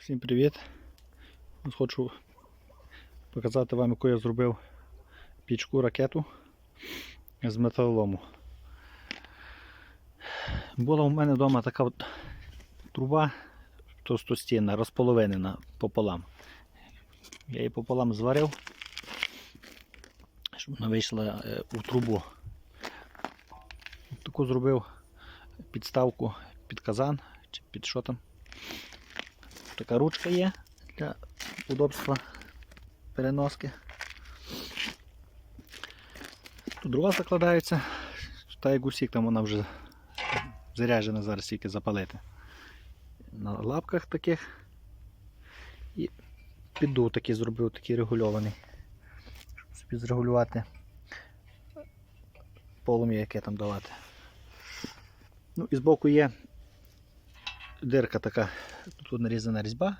Всім привіт! Хочу показати вам, яку я зробив пічку ракету з металолому. Була у мене вдома така от труба товстостінна, розполовинена пополам. Я її пополам зварив, щоб вона вийшла е, у трубу. Таку зробив підставку під казан чи під що там. Така ручка є для удобства переноски. Тут дрова закладаються, та як усіх там вона вже заряджена зараз тільки запалити. На лапках таких і піддув такий зробив, такий регульований, щоб собі зрегулювати полум'я, яке там давати. Ну і збоку є дирка така, тут нарізана різьба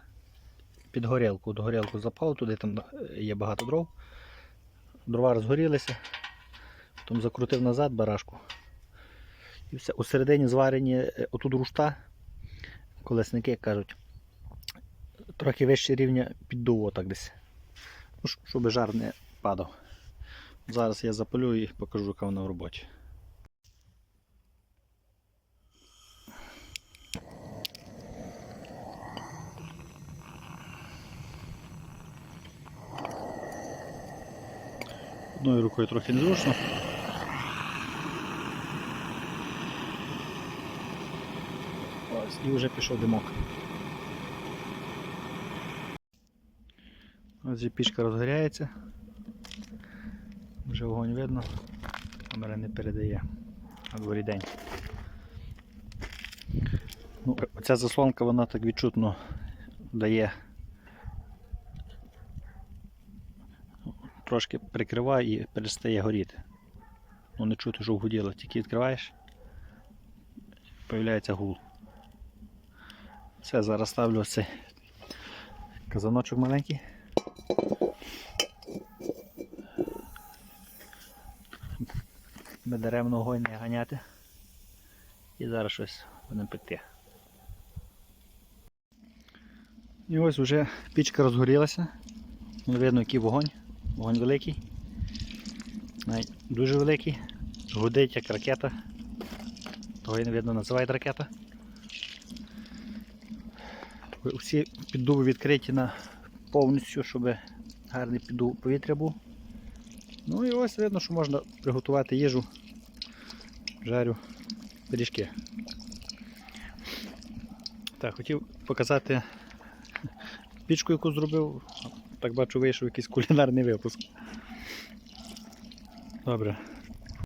під горілку. До горілку запав, туди там є багато дров. Дрова розгорілися, потім закрутив назад барашку. І все. У середині зварені е, отут рушта, колесники кажуть, трохи вище рівня піддув отак десь. Ну, щоб жар не падав. Зараз я запалю і покажу, яка вона в роботі. Одною рукою трохи незручно. Ось, і вже пішов димок. Ось пічка розгоряється. Вже вогонь видно, камера не передає. На дворі день. Ну, оця заслонка вона так відчутно дає трошки прикриває і перестає горіти. Ну не чути, що вгоділо, тільки відкриваєш, появляється гул. Все, зараз ставлю ось цей казаночок маленький. Бездеревно огонь не ганяти. І зараз щось будемо пекти. І ось вже пічка розгорілася. Видно, який вогонь. Вогонь великий. Дуже великий. Гудить як ракета. Того і видно називають ракета. Всі піддуви відкриті на повністю, щоб гарний піддув повітря був. Ну і ось видно, що можна приготувати їжу, жарю пиріжки. Так, хотів показати пічку, яку зробив. Так бачу, вийшов якийсь кулінарний випуск. Добре,